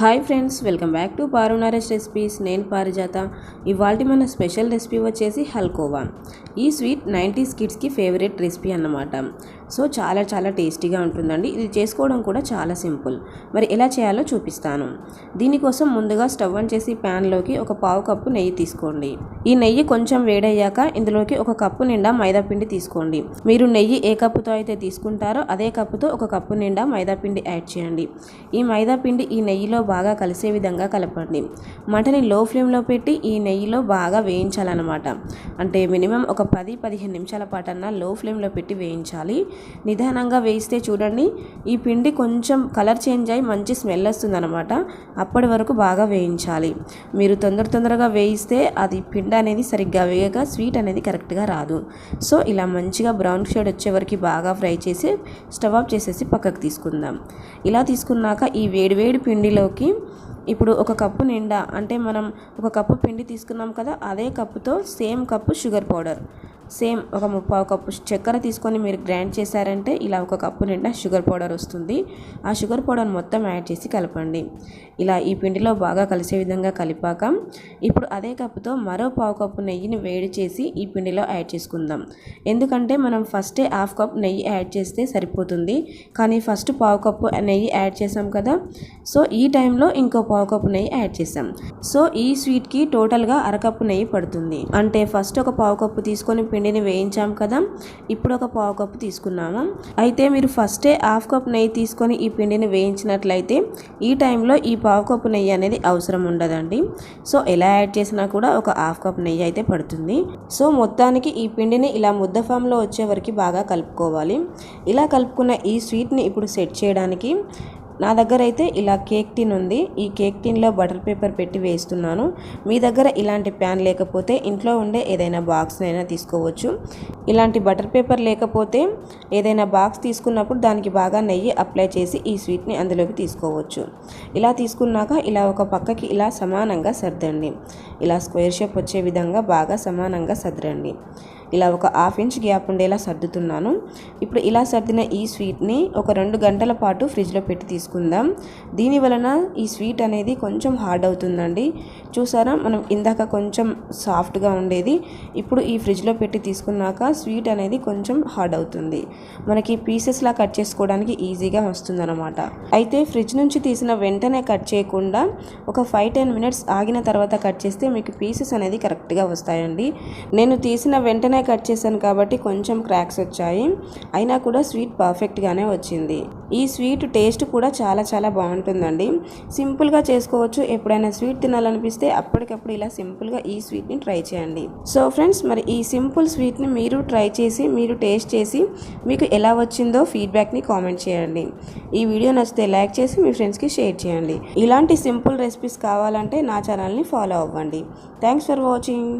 Hi friends welcome back to పారునారెస్ recipes. నేను పారిజాత. ఇవాళ మన స్పెషల్ రెసిపీ వచ్చేసి హల్కోవా. ఈ స్వీట్ నైంటీస్ కిడ్స్కి ఫేవరెట్ రెసిపీ అన్నమాట. సో చాలా చాలా టేస్టీగా ఉంటుందండి. ఇది చేసుకోవడం కూడా చాలా సింపుల్. మరి ఎలా చేయాలో చూపిస్తాను. దీనికోసం ముందుగా స్టవ్ ఆన్ చేసి ప్యాన్లోకి ఒక పావు కప్పు నెయ్యి తీసుకోండి. ఈ నెయ్యి కొంచెం వేడయ్యాక ఇందులోకి ఒక కప్పు నిండా మైదా పిండి తీసుకోండి. మీరు నెయ్యి ఏ కప్పుతో అయితే తీసుకుంటారో అదే కప్పుతో ఒక కప్పు నిండా మైదా పిండి యాడ్ చేయండి. ఈ మైదా పిండి ఈ నెయ్యిలో బాగా కలిసే విధంగా కలపండి. మంటని లో ఫ్లేమ్లో పెట్టి ఈ నెయ్యిలో బాగా వేయించాలన్నమాట. అంటే మినిమం ఒక పది పదిహేను నిమిషాల పాటన్నా లో ఫ్లేమ్లో పెట్టి వేయించాలి. నిదానంగా వేయిస్తే చూడండి ఈ పిండి కొంచెం కలర్ చేంజ్ అయ్యి మంచి స్మెల్ వస్తుందన్నమాట. అప్పటి వరకు బాగా వేయించాలి. మీరు తొందర తొందరగా వేయిస్తే అది పిండి అనేది సరిగ్గా వేయక స్వీట్ అనేది కరెక్ట్గా రాదు. సో ఇలా మంచిగా బ్రౌన్ షేడ్ వచ్చే వరకు బాగా ఫ్రై చేసి స్టవ్ ఆఫ్ చేసేసి పక్కకు తీసుకుందాం. ఇలా తీసుకున్నాక ఈ వేడివేడి పిండిలోకి ఇప్పుడు ఒక కప్పు నిండా అంటే మనం ఒక కప్పు పిండి తీసుకున్నాం కదా అదే కప్పుతో same cup sugar powder. Same ఒక ముప్పావు కప్పు చక్కెర తీసుకొని మీరు గ్రైండ్ చేశారంటే ఇలా ఒక కప్పు నిండా షుగర్ పౌడర్ వస్తుంది. ఆ షుగర్ పౌడర్ మొత్తం యాడ్ చేసి కలపండి. ఇలా ఈ పిండిలో బాగా కలిసే విధంగా కలిపాక ఇప్పుడు అదే కప్పుతో మరో పావు కప్పు నెయ్యిని వేడి చేసి ఈ పిండిలో యాడ్ చేసుకుందాం. ఎందుకంటే మనం ఫస్టే హాఫ్ కప్ నెయ్యి యాడ్ చేస్తే సరిపోతుంది. కానీ ఫస్ట్ పావు కప్పు నెయ్యి యాడ్ చేసాం కదా సో ఈ టైంలో ఇంకో పావు కప్పు నెయ్యి యాడ్ చేసాం. సో ఈ స్వీట్కి టోటల్గా అరకప్పు నెయ్యి పడుతుంది. అంటే ఫస్ట్ ఒక పావు కప్పు తీసుకొని పిండి పిండిని వేయించాం కదా ఇప్పుడు ఒక పావు కప్పు తీసుకున్నాము. అయితే మీరు ఫస్టే హాఫ్ కప్ నెయ్యి తీసుకొని ఈ పిండిని వేయించినట్లయితే ఈ టైంలో ఈ పావు కప్పు నెయ్యి అనేది అవసరం ఉండదండి. సో ఎలా యాడ్ చేసినా కూడా ఒక హాఫ్ కప్ నెయ్యి అయితే పడుతుంది. సో మొత్తానికి ఈ పిండిని ఇలా ముద్ద ఫామ్లో వచ్చే వరకు బాగా కలుపుకోవాలి. ఇలా కలుపుకున్న ఈ స్వీట్ని ఇప్పుడు సెట్ చేయడానికి నా దగ్గర అయితే ఇలా కేక్ టిన్ ఉంది. ఈ కేక్ టిన్లో బటర్ పేపర్ పెట్టి వేస్తున్నాను. మీ దగ్గర ఇలాంటి ప్యాన్ లేకపోతే ఇంట్లో ఉండే ఏదైనా బాక్స్నైనా అయినా తీసుకోవచ్చు. ఇలాంటి బటర్ పేపర్ లేకపోతే ఏదైనా బాక్స్ తీసుకున్నప్పుడు దానికి బాగా నెయ్యి అప్లై చేసి ఈ స్వీట్ని అందులోకి తీసుకోవచ్చు. ఇలా తీసుకున్నాక ఇలా ఒక పక్కకి ఇలా సమానంగా సర్దండి. ఇలా స్క్వేర్ షేప్ వచ్చే విధంగా బాగా సమానంగా సర్దండి. ఇలా ఒక హాఫ్ ఇంచ్ గ్యాప్ ఉండేలా సర్దుతున్నాను. ఇప్పుడు ఇలా సర్దిన ఈ స్వీట్ని ఒక రెండు గంటల పాటు ఫ్రిడ్జ్లో పెట్టి తీసుకుందాం. దీని వలన ఈ స్వీట్ అనేది కొంచెం హార్డ్ అవుతుందండి. చూసారా? మనం ఇందాక కొంచెం సాఫ్ట్గా ఉండేది. ఇప్పుడు ఈ ఫ్రిడ్జ్లో పెట్టి తీసుకున్నాక స్వీట్ అనేది కొంచెం హార్డ్ అవుతుంది. మనకి పీసెస్లా కట్ చేసుకోవడానికి ఈజీగా వస్తుందన్నమాట. అయితే ఫ్రిడ్జ్ నుంచి తీసిన వెంటనే కట్ చేయకుండా ఒక ఫైవ్ టెన్ మినిట్స్ ఆగిన తర్వాత కట్ చేస్తే మీకు పీసెస్ అనేది కరెక్ట్గా వస్తాయండి. నేను తీసిన వెంటనే కట్ చేశాను కాబట్టి కొంచెం క్రాక్స్ వచ్చాయి. అయినా కూడా స్వీట్ పర్ఫెక్ట్గానే వచ్చింది. ఈ స్వీట్ టేస్ట్ కూడా చాలా చాలా బాగుంటుందండి. సింపుల్గా చేసుకోవచ్చు. ఎప్పుడైనా స్వీట్ తినాలనిపిస్తే అప్పటికప్పుడు ఇలా సింపుల్గా ఈ స్వీట్ని ట్రై చేయండి. సో ఫ్రెండ్స్ మరి ఈ సింపుల్ స్వీట్ని మీరు ట్రై చేసి మీరు టేస్ట్ చేసి మీకు ఎలా వచ్చిందో ఫీడ్బ్యాక్ని కామెంట్ చేయండి. ఈ వీడియో నచ్చితే లైక్ చేసి మీ ఫ్రెండ్స్కి షేర్ చేయండి. ఇలాంటి సింపుల్ రెసిపీస్ కావాలంటే నా ఛానల్ని ఫాలో అవ్వండి. Thanks for watching.